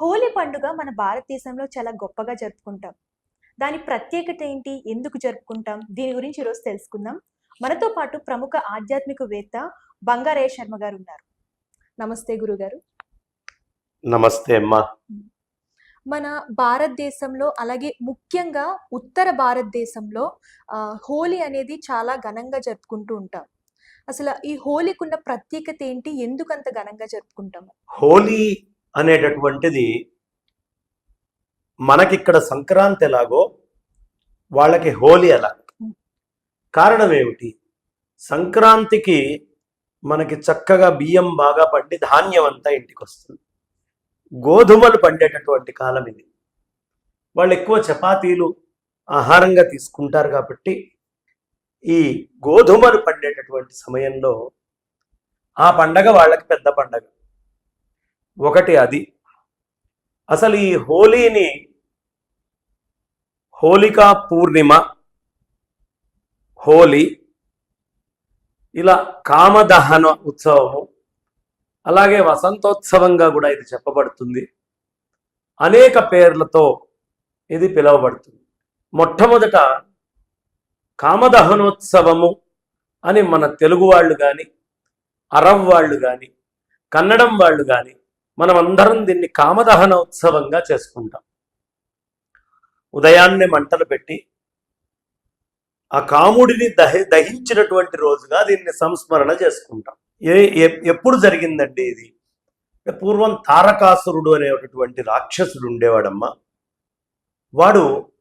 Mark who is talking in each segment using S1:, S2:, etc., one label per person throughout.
S1: హోలీ పండుగ మన భారతదేశంలో చాలా గొప్పగా జరుపుకుంటాం. దాని ప్రత్యేకత ఏంటి? ఎందుకు జరుపుకుంటాం? దీని గురించి ఈరోజు తెలుసుకుందాం. మనతో పాటు ప్రముఖ ఆధ్యాత్మికవేత్త బంగారయ్య శర్మ గారు ఉన్నారు. నమస్తే గురుగారు.
S2: నమస్తే అమ్మా.
S1: మన భారతదేశంలో అలాగే ముఖ్యంగా ఉత్తర భారతదేశంలో హోలీ అనేది చాలా ఘనంగా జరుపుకుంటూ ఉంటాం. అసలు ఈ హోలీకి ఉన్న ప్రత్యేకత ఏంటి? ఎందుకు అంత ఘనంగా జరుపుకుంటాం
S2: హోలీ అనేటటువంటిది మనకిక్కడ సంక్రాంతి ఎలాగో వాళ్ళకి హోలీ ఎలా కారణం ఏమిటి సంక్రాంతికి మనకి చక్కగా బియ్యం బాగా పండి ధాన్యం అంతా ఇంటికి వస్తుంది గోధుమలు పండేటటువంటి కాలం ఇది. వాళ్ళు ఎక్కువ చపాతీలు ఆహారంగా తీసుకుంటారు కాబట్టి ఈ గోధుమలు పండేటటువంటి సమయంలో ఆ పండగ వాళ్ళకి పెద్ద పండగ. ఒకటి అది. అసలు ఈ హోలీని హోలికా పూర్ణిమ హోలీ ఇలా కామదహన ఉత్సవము అలాగే వసంతోత్సవంగా కూడా ఇది చెప్పబడుతుంది. అనేక పేర్లతో ఇది పిలువబడుతుంది. మొట్టమొదట కామదహనోత్సవము అని మన తెలుగు వాళ్ళు కానీ అరబ్ వాళ్ళు కానీ కన్నడం వాళ్ళు కానీ మనం అందరం దీన్ని కామదహన ఉత్సవంగా చేసుకుంటాం. ఉదయాన్నే మంటలు పెట్టి ఆ కాముడిని దహి దహించినటువంటి రోజుగా దీన్ని సంస్మరణ చేసుకుంటాం. ఏ ఎప్పుడు జరిగిందండి ఇది? పూర్వం తారకాసురుడు అనేటటువంటి రాక్షసుడు ఉండేవాడమ్మా. వాడు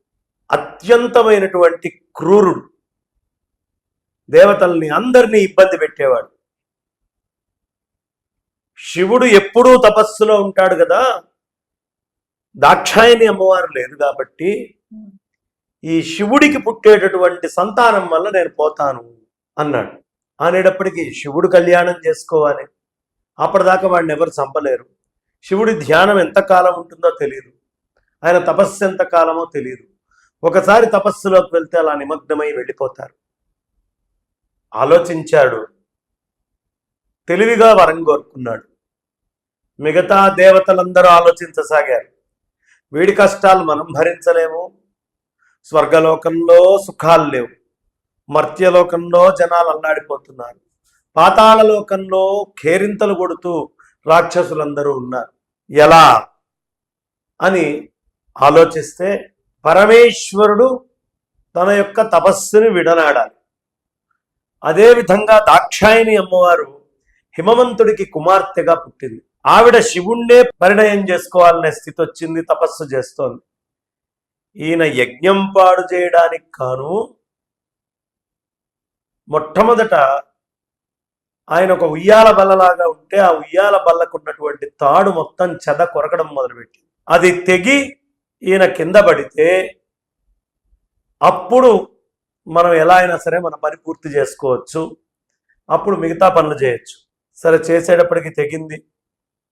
S2: అత్యంతమైనటువంటి క్రూరుడు. దేవతల్ని అందరినీ ఇబ్బంది పెట్టేవాడు. శివుడు ఎప్పుడూ తపస్సులో ఉంటాడు కదా? దాక్షాయని అమ్మవారు లేదు కాబట్టి ఈ శివుడికి పుట్టేటటువంటి సంతానం వల్ల నేను పోతాను అన్నాడు. అనేటప్పటికీ శివుడు కళ్యాణం చేసుకోవాలి. అప్పటిదాకా వాడిని ఎవరు చంపలేరు. శివుడి ధ్యానం ఎంతకాలం ఉంటుందో తెలియదు ఆయన తపస్సు ఎంత కాలమో తెలియదు ఒకసారి తపస్సులోకి వెళ్తే అలా నిమగ్నమై వెళ్ళిపోతారు. ఆలోచించాడు. తెలివిగా వరం కోరుకున్నాడు. మిగతా దేవతలందరూ ఆలోచించసాగారు. వీడి కష్టాలు మనం భరించలేము. స్వర్గలోకంలో సుఖాలు లేవు. మర్త్యలోకంలో జనాలు అల్లాడిపోతున్నారు. పాతాళలోకంలో కేరింతలు కొడుతూ రాక్షసులందరూ ఉన్నారు. ఎలా? అని ఆలోచిస్తే పరమేశ్వరుడు తన యొక్క తపస్సుని విడనాడాలి. అదేవిధంగా దాక్షాయిని అమ్మవారు హిమవంతుడికి కుమార్తెగా పుట్టింది. ఆవిడ శివుణ్ణే పరిణయం చేసుకోవాలనే స్థితి వచ్చింది తపస్సు చేస్తోంది. ఈయన యజ్ఞం పాడు చేయడానికి కాను మొట్టమొదట ఆయన ఒక ఉయ్యాల బల్లలాగా ఉంటే ఆ ఉయ్యాల బల్లకున్నటువంటి తాడు మొత్తం చెద కొరకడం మొదలుపెట్టింది. అది తెగి ఈయన కింద పడితే అప్పుడు మనం ఎలా అయినా సరే మన పని పూర్తి చేసుకోవచ్చు. అప్పుడు మిగతా పనులు చేయొచ్చు. సరే చేసేటప్పటికి తెగింది.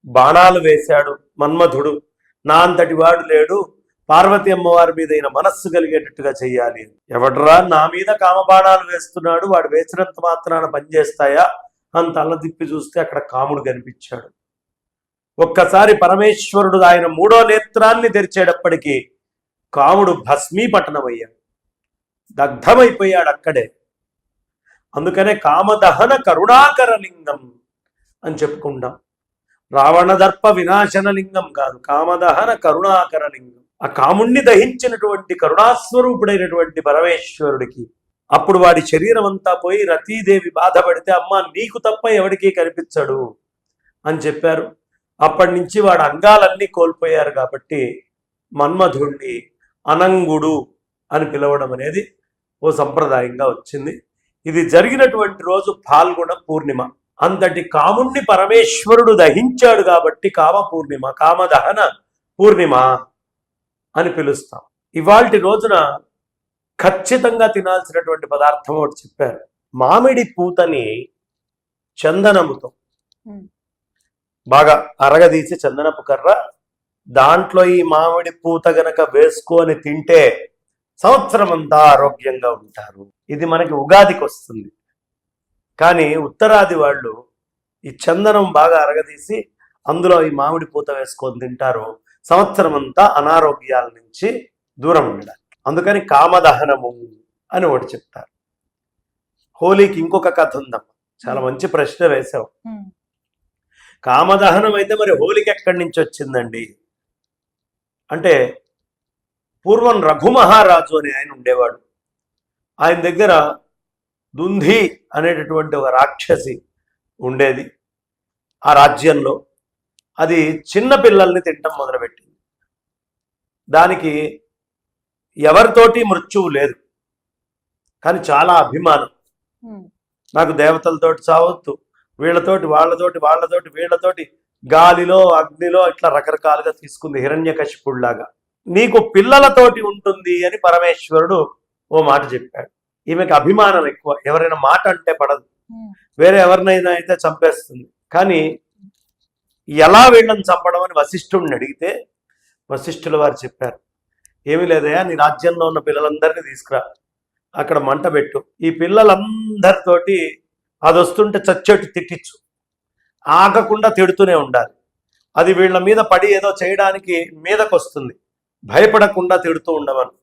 S2: బాణాలు వేశాడు మన్మధుడు. నా అంతటి వాడు లేడు. పార్వతి అమ్మవారి మీద ఈయన మనస్సు కలిగేటట్టుగా చెయ్యాలి. ఎవడరా నా మీద కామబాణాలు వేస్తున్నాడు? వాడు వేసినంత మాత్రాన పనిచేస్తాయా అంత అల్లదిప్పి చూస్తే అక్కడ కాముడు కనిపించాడు. ఒక్కసారి పరమేశ్వరుడు ఆయన మూడో నేత్రాన్ని తెరిచేటప్పటికీ కాముడు భస్మీపట్టణమయ్యాడు దగ్ధమైపోయాడు అక్కడే. అందుకనే కామదహన కరుణాకర లింగం అని చెప్పుకుంటాం. రావణదర్ప వినాశన లింగం కాదు కామదహన కరుణాకర లింగం ఆ కాముణ్ణి దహించినటువంటి కరుణాస్వరూపుడైనటువంటి పరమేశ్వరుడికి అప్పుడు వాడి శరీరం అంతా పోయి రతీదేవి బాధపడితే అమ్మ నీకు తప్ప ఎవరికీ కనిపించడు అని చెప్పారు. అప్పటి నుంచి వాడు అంగాలన్నీ కోల్పోయారు కాబట్టి మన్మధుణ్ణి అనంగుడు అని పిలవడం అనేది ఓ సంప్రదాయంగా వచ్చింది. ఇది జరిగినటువంటి రోజు పాల్గొన పూర్ణిమ. అంతటి కాముణ్ణి పరమేశ్వరుడు దహించాడు కాబట్టి కామ పూర్ణిమ కామదహన పూర్ణిమ అని పిలుస్తాం. ఇవాల్టి రోజున ఖచ్చితంగా తినాల్సినటువంటి పదార్థం ఒకటి చెప్పారు. మామిడి పూతని చందనముతో. బాగా అరగదీసి చందనపు కర్ర దాంట్లో ఈ మామిడి పూత గనక వేసుకొని తింటే సంవత్సరం అంతా ఆరోగ్యంగా ఉంటారు. ఇది మనకి ఉగాదికి వస్తుంది. కానీ ఉత్తరాది వాళ్ళు ఈ చందనం బాగా అరగదీసి అందులో ఈ మామిడి పూత వేసుకొని తింటారు. సంవత్సరం అంతా అనారోగ్యాల నుంచి దూరం ఉండడానికి. అందుకని కామదహనము అని ఒకటి చెప్తారు. హోలీకి ఇంకొక కథ ఉందమ్మా. చాలా మంచి ప్రశ్న వేశావు.
S1: ఉమ్,
S2: కామదహనం అయితే మరి హోలికి ఎక్కడి నుంచి వచ్చిందండి? అంటే పూర్వం రఘుమహారాజు అని ఆయన ఉండేవాడు. ఆయన దగ్గర దుంధి అనేటటువంటి ఒక రాక్షసి ఉండేది ఆ రాజ్యంలో. అది చిన్న పిల్లల్ని తినటం మొదలుపెట్టింది. దానికి ఎవరితోటి మృత్యువు లేదు. కానీ చాలా అభిమానం. నాకు దేవతలతోటి చావద్దు. వీళ్ళతోటి వాళ్ళతోటి వాళ్ళతోటి వీళ్ళతోటి గాలిలో అగ్నిలో ఇట్లా రకరకాలుగా తీసుకుంది హిరణ్య కశిపుడిలాగా నీకు పిల్లలతోటి ఉంటుంది అని పరమేశ్వరుడు ఓ మాట చెప్పాడు. ఈమెకి అభిమానం ఎక్కువ. ఎవరైనా మాట అంటే పడదు. వేరే ఎవరినైనా అయితే చంపేస్తుంది. కానీ ఎలా వీళ్ళని చంపడం అని వశిష్ఠుడిని అడిగితే వశిష్ఠుల వారు చెప్పారు. ఏమీ లేదయా నీ రాజ్యంలో ఉన్న పిల్లలందరినీ తీసుకురా. అక్కడ మంట పెట్టు. ఈ పిల్లలందరితోటి అది వస్తుంటే చచ్చేట్టు తిట్టించు ఆగకుండా తిడుతూనే ఉండాలి. అది వీళ్ళ మీద పడి ఏదో చేయడానికి మీదకు వస్తుంది భయపడకుండా తిడుతూ ఉండవను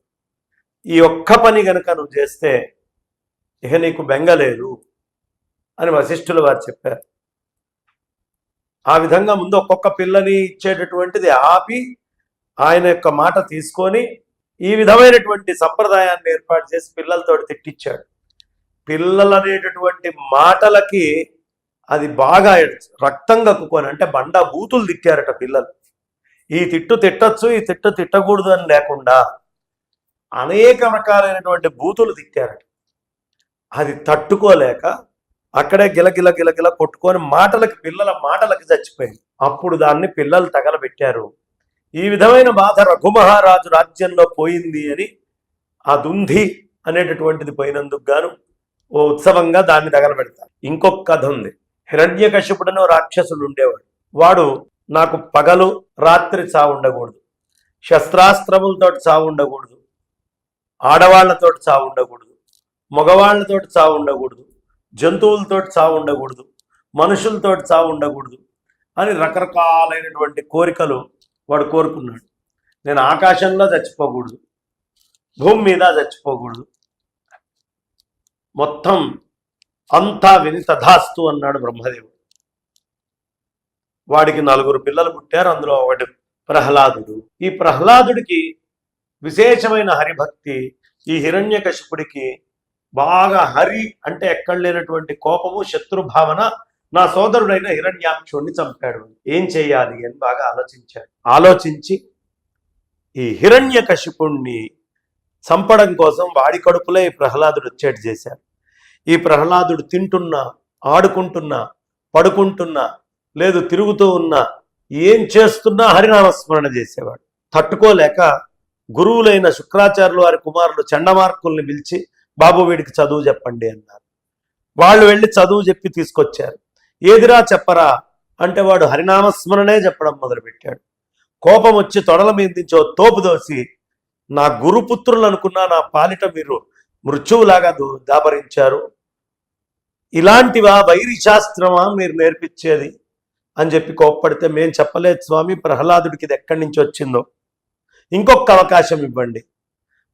S2: ఈ ఒక్క పని గనుక నువ్వు చేస్తే ఇక నీకు బెంగ లేదు అని వశిష్ఠుల వారు చెప్పారు. ఆ విధంగా ముందు ఒక్కొక్క పిల్లని ఇచ్చేటటువంటిది ఆపి ఆయన యొక్క మాట తీసుకొని ఈ విధమైనటువంటి సంప్రదాయాన్ని ఏర్పాటు చేసి పిల్లలతో తిట్టించాడు. పిల్లలు అనేటటువంటి మాటలకి అది బాగా రక్తం కక్కుకొని అంటే బండ బూతులు తిట్టారట పిల్లలు. ఈ తిట్టు తిట్టచ్చు ఈ తిట్టు తిట్టకూడదు అని లేకుండా అనేక రకాలైనటువంటి బూతులు తిట్టారట. అది తట్టుకోలేక అక్కడే గిలగిల గిలగిల కొట్టుకొని మాటలకి పిల్లల మాటలకి చచ్చిపోయింది. అప్పుడు దాన్ని పిల్లలు తగలబెట్టారు. ఈ విధమైన బాధ రఘుమహారాజు రాజ్యంలో పోయింది అని ఆ దుంధి అనేటటువంటిది పోయినందుకు గాను ఓ ఉత్సవంగా దాన్ని తగలబెడతారు. ఇంకొక కథ ఉంది. హిరణ్యకశ్యపుడనో రాక్షసులు రాక్షసుడు ఉండేవాడు. వాడు నాకు పగలు రాత్రి చావు ఉండకూడదు. శస్త్రాస్త్రములతోటి చావు ఉండకూడదు. ఆడవాళ్ళతోటి చావు ఉండకూడదు. మగవాళ్ళతోటి చావు ఉండకూడదు జంతువులతోటి చావు ఉండకూడదు మనుషులతోటి చావు ఉండకూడదు అని రకరకాలైనటువంటి కోరికలు వాడు కోరుకున్నాడు. నేను ఆకాశంలో చచ్చిపోకూడదు భూమి మీద చచ్చిపోకూడదు. మొత్తం అంతా విని తథాస్తు అన్నాడు బ్రహ్మదేవుడు. వాడికి నలుగురు పిల్లలు పుట్టారు అందులో ఒకటి ప్రహ్లాదుడు. ఈ ప్రహ్లాదుడికి విశేషమైన హరిభక్తి ఈ హిరణ్యకశిపుడికి బాగా హరి అంటే ఎక్కడ లేనటువంటి కోపము శత్రుభావన నా సోదరుడైన హిరణ్యాక్షుణ్ణి చంపాడు. ఏం చేయాలి అని బాగా ఆలోచించాడు. ఆలోచించి ఈ హిరణ్యకశిపుణ్ణి చంపడం కోసం వాడి కడుపులో ఈ ప్రహ్లాదుడు వచ్చేట్టు చేశాడు. ఈ ప్రహ్లాదుడు తింటున్నా ఆడుకుంటున్నా పడుకుంటున్నా లేదు తిరుగుతూ ఉన్నా ఏం చేస్తున్నా హరినామస్మరణ చేసేవాడు. తట్టుకోలేక గురువులైన శుక్రాచార్యులు వారి కుమారులు చండమార్కుల్ని పిలిచి బాబు వీడికి చదువు చెప్పండి అన్నారు. వాళ్ళు వెళ్ళి చదువు చెప్పి తీసుకొచ్చారు. ఏదిరా చెప్పరా? అంటే వాడు హరినామస్మరణే చెప్పడం మొదలుపెట్టాడు. కోపం వచ్చి తొడల మీద నుంచో తోపు దోసి నా గురుపుత్రులు అనుకున్నా నా పాలిట మీరు మృత్యువులాగా దూ దాపరించారు. ఇలాంటివా వైరి శాస్త్రమా మీరు నేర్పించేది? అని చెప్పి కోప్పడితే మేం చెప్పలేదు స్వామి ప్రహ్లాదుడికి ఇది ఎక్కడి నుంచి వచ్చిందో? ఇంకొక అవకాశం ఇవ్వండి.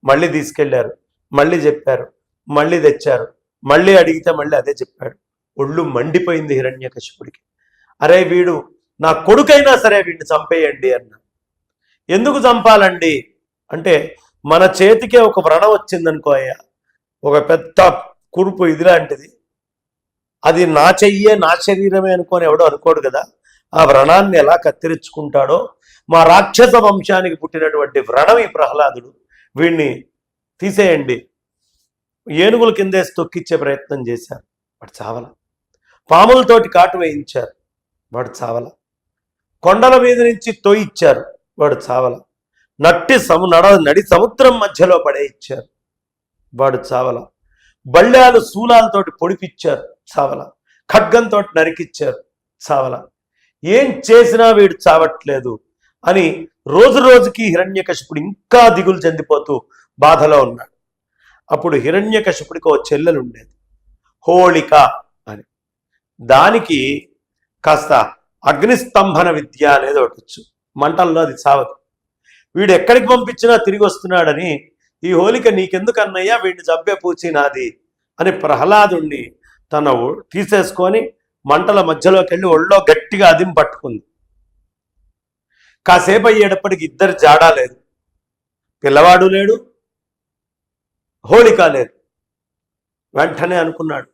S2: మళ్ళీ తీసుకెళ్ళారు మళ్ళీ చెప్పారు మళ్ళీ తెచ్చారు మళ్ళీ అడిగితే మళ్ళీ అదే చెప్పాడు. ఒళ్ళు మండిపోయింది హిరణ్యకశిపుడికి. అరే వీడు నా కొడుకైనా సరే వీడిని చంపేయండి అన్న. ఎందుకు చంపాలండి? అంటే మన చేతికే ఒక వ్రణం వచ్చిందనుకో అయ్యా. ఒక పెద్ద కురుపు ఇది లాంటిది. అది నా చెయ్యే నా శరీరమే అనుకొని ఎవడో అనుకోడు కదా. ఆ వ్రణాన్ని ఎలా కత్తిరించుకుంటాడో మా రాక్షస వంశానికి పుట్టినటువంటి వ్రణం ఈ ప్రహ్లాదుడు వీడిని తీసేయండి. ఏనుగుల కిందేసి తొక్కిచ్చే ప్రయత్నం చేశారు. వాడు చావల. పాములతోటి కాటు వేయించారు. వాడు చావల. కొండల మీద నుంచి తోయిచ్చారు వాడు చావల. నట్టి సము నడ నడి సముద్రం మధ్యలో పడేయించారు వాడు చావల. బళ్ళాలు శూలాలతోటి పొడిపిచ్చారు. చావల. ఖడ్గంతో నరికిచ్చారు. చావల. ఏం చేసినా వీడు చావట్లేదు అని రోజు రోజుకి హిరణ్యకశిపుడు ఇంకా దిగులు చెందిపోతూ బాధలో ఉన్నాడు. అప్పుడు హిరణ్యకశపుడికి ఓ చెల్లెలు ఉండేది హోళిక అని. దానికి కాస్త అగ్నిస్తంభన విద్య అనేది ఒకటి వచ్చు. మంటల్లో అది చావదు వీడు ఎక్కడికి పంపించినా తిరిగి వస్తున్నాడని ఈ హోలిక నీకెందుకు అన్నయ్యా వీడిని చంపే పూచి నాది అని ప్రహ్లాదుణ్ణి తన తీసేసుకొని మంటల మధ్యలోకి వెళ్ళి ఒళ్ళో గట్టిగా అదిం పట్టుకుంది. కాసేపు అయ్యేటప్పటికి ఇద్దరు జాడా లేదు. పిల్లవాడు లేడు హోళిక లేదు. వెంటనే అనుకున్నాడు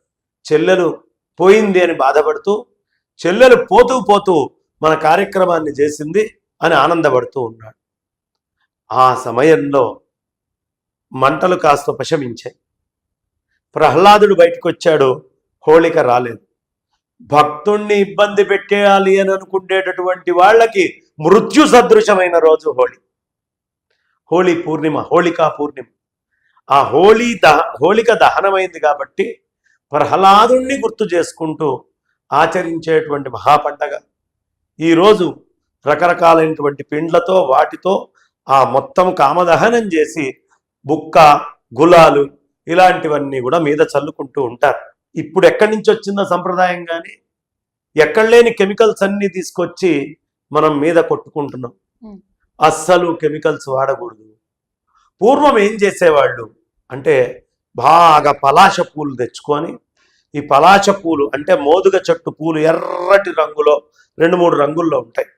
S2: చెల్లెలు పోయింది అని బాధపడుతూ చెల్లెలు పోతూ పోతూ మన కార్యక్రమాన్ని చేసింది అని ఆనందపడుతూ ఉన్నాడు. ఆ సమయంలో మంటలు కాస్త పశమించాయి. ప్రహ్లాదుడు బయటకు వచ్చాడు హోళిక రాలేదు. భక్తుణ్ణి ఇబ్బంది పెట్టేయాలి అని అనుకునేటటువంటి వాళ్ళకి మృత్యు సదృశమైన రోజు హోళీ. హోళీ పూర్ణిమ హోళికా పూర్ణిమ. ఆ హోళీ దహ హోళిక దహనమైంది కాబట్టి ప్రహ్లాదుణ్ణి గుర్తు చేసుకుంటూ ఆచరించేటువంటి మహాపండగ. ఈరోజు రకరకాలైనటువంటి పిండ్లతో వాటితో ఆ మొత్తం కామదహనం చేసి బుక్క గులాలు ఇలాంటివన్నీ కూడా మీద చల్లుకుంటూ ఉంటారు. ఇప్పుడు ఎక్కడి నుంచి వచ్చిందో సంప్రదాయం కానీ ఎక్కడ లేని కెమికల్స్ అన్ని తీసుకొచ్చి మనం మీద కొట్టుకుంటున్నాం. అస్సలు కెమికల్స్ వాడకూడదు. పూర్వం ఏం చేసేవాళ్ళు? అంటే బాగా పలాశ పూలు తెచ్చుకొని ఈ పలాశ పూలు అంటే మోదుగ చెట్టు పూలు ఎర్రటి రంగులో రెండు మూడు రంగుల్లో ఉంటాయి.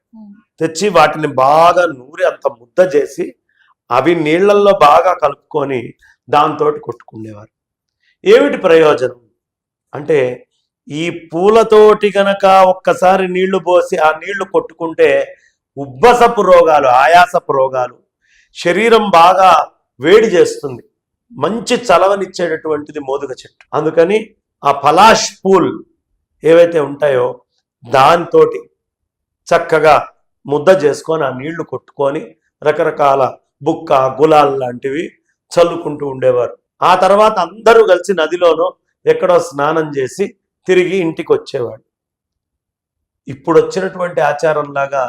S2: తెచ్చి వాటిని బాగా నూరి అంత ముద్ద చేసి అవి నీళ్ళల్లో బాగా కలుపుకొని దాంతో కొట్టుకునేవారు. ఏమిటి ప్రయోజనం? అంటే ఈ పూలతోటి గనక ఒక్కసారి నీళ్ళు పోసి ఆ నీళ్ళు కొట్టుకుంటే ఉబ్బసపు రోగాలు ఆయాసపు రోగాలు శరీరం బాగా వేడి చేస్తుంది. మంచి చలవనిచ్చేటటువంటిది మోదుగ చెట్టు. అందుకని ఆ పలాష్ పూల్ ఏవైతే ఉంటాయో దాంతో చక్కగా ముద్ద చేసుకొని ఆ నీళ్ళు కొట్టుకొని రకరకాల బుక్క గులాల్ లాంటివి చల్లుకుంటూ ఉండేవారు. ఆ తర్వాత అందరూ కలిసి నదిలోనో ఎక్కడో స్నానం చేసి తిరిగి ఇంటికి వచ్చేవాడు ఇప్పుడు వచ్చినటువంటి ఆచారంలాగా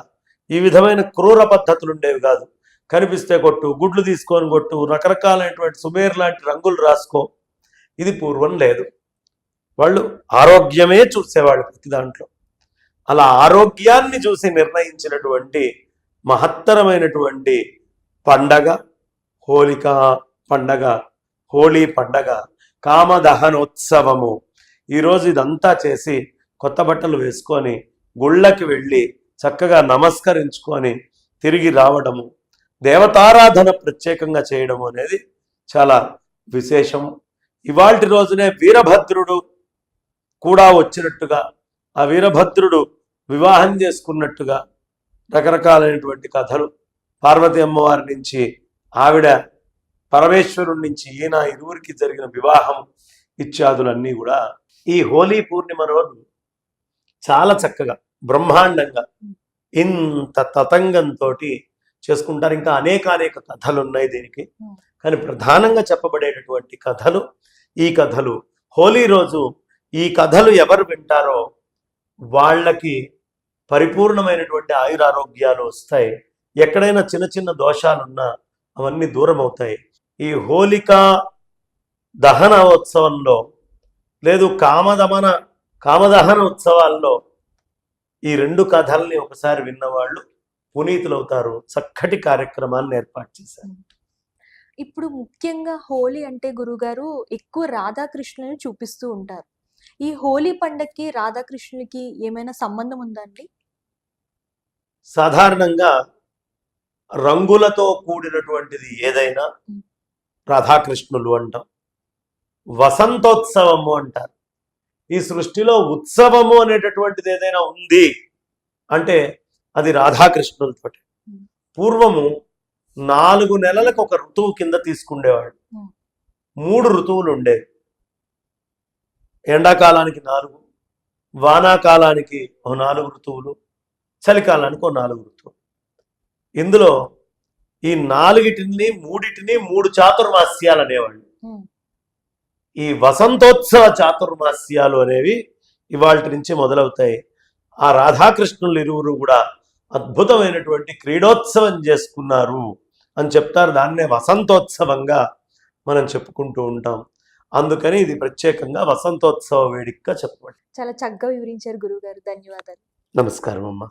S2: ఈ విధమైన క్రూర పద్ధతులు ఉండేవి కాదు. కనిపిస్తే కొట్టు గుడ్లు తీసుకొని కొట్టు రకరకాలైనటువంటి సుమేర్ లాంటి రంగులు రాసుకో. ఇది పూర్వం లేదు. వాళ్ళు ఆరోగ్యమే చూసేవాళ్ళు ప్రతి దాంట్లో. అలా ఆరోగ్యాన్ని చూసి నిర్ణయించినటువంటి మహత్తరమైనటువంటి పండగ హోలిక పండగ హోళీ పండగ కామదహనోత్సవము. ఈరోజు ఇదంతా చేసి కొత్త బట్టలు వేసుకొని గుళ్ళకి వెళ్ళి చక్కగా నమస్కరించుకొని తిరిగి రావడము దేవతారాధన ప్రత్యేకంగా చేయడం అనేది చాలా విశేషము ఇవాల్టి రోజునే వీరభద్రుడు కూడా వచ్చినట్టుగా ఆ వీరభద్రుడు వివాహం చేసుకున్నట్టుగా రకరకాలైనటువంటి కథలు పార్వతి అమ్మవారి నుంచి ఆవిడ పరమేశ్వరుడి నుంచి ఈయన ఇరువురికి జరిగిన వివాహం ఇత్యాదులన్నీ కూడా ఈ హోలీ పూర్ణిమ రోజు చాలా చక్కగా బ్రహ్మాండంగా ఇంత తతంగంతో చేసుకుంటారు. ఇంకా అనేక అనేక కథలు ఉన్నాయి దీనికి. కానీ ప్రధానంగా చెప్పబడేటటువంటి కథలు ఈ కథలు హోలీ రోజు ఈ కథలు ఎవరు వింటారో వాళ్ళకి పరిపూర్ణమైనటువంటి ఆయురారోగ్యాలు వస్తాయి. ఎక్కడైనా చిన్న చిన్న దోషాలున్నా అవన్నీ దూరం అవుతాయి ఈ హోలిక దహన ఉత్సవంలో లేదు కామదమన కామదహన ఉత్సవాల్లో ఈ రెండు కథల్ని ఒకసారి విన్నవాళ్ళు పునీతులవుతారు. చక్కటి కార్యక్రమాన్ని ఏర్పాటు చేశారు.
S1: ఇప్పుడు ముఖ్యంగా హోలీ అంటే గురుగారు ఎక్కువ రాధాకృష్ణుని చూపిస్తూ ఉంటారు. ఈ హోలీ పండగకి రాధాకృష్ణులకి ఏమైనా సంబంధం ఉందా అండి?
S2: సాధారణంగా రంగులతో కూడినటువంటిది ఏదైనా రాధాకృష్ణులు అంటాం. వసంతోత్సవము అంటారు. ఈ సృష్టిలో ఉత్సవము అనేటటువంటిది ఏదైనా ఉంది అంటే అది రాధాకృష్ణులతో పూర్వము నాలుగు నెలలకు ఒక ఋతువు కింద తీసుకుండేవాడు. మూడు ఋతువులు ఉండేవి ఎండాకాలానికి నాలుగు వానాకాలానికి ఓ నాలుగు ఋతువులు చలికాలానికి ఓ నాలుగు ఋతువులు. ఇందులో ఈ నాలుగిటిని మూడిటిని మూడు చాతుర్మాస్యాలు అనేవాళ్ళు. ఈ వసంతోత్సవ చాతుర్మాస్యాలు అనేవి ఇవాళ నుంచి మొదలవుతాయి. ఆ రాధాకృష్ణులు ఇరువురు కూడా అద్భుతమైనటువంటి క్రీడోత్సవం చేసుకున్నారు అని చెప్తారు. దాన్నే వసంతోత్సవంగా మనం చెప్పుకుంటూ ఉంటాం. అందుకని ఇది ప్రత్యేకంగా వసంతోత్సవ వేడుకగా చెప్పబడి
S1: చాలా చక్కగా వివరించారు గురుగారు ధన్యవాదాలు.
S2: నమస్కారం అమ్మా.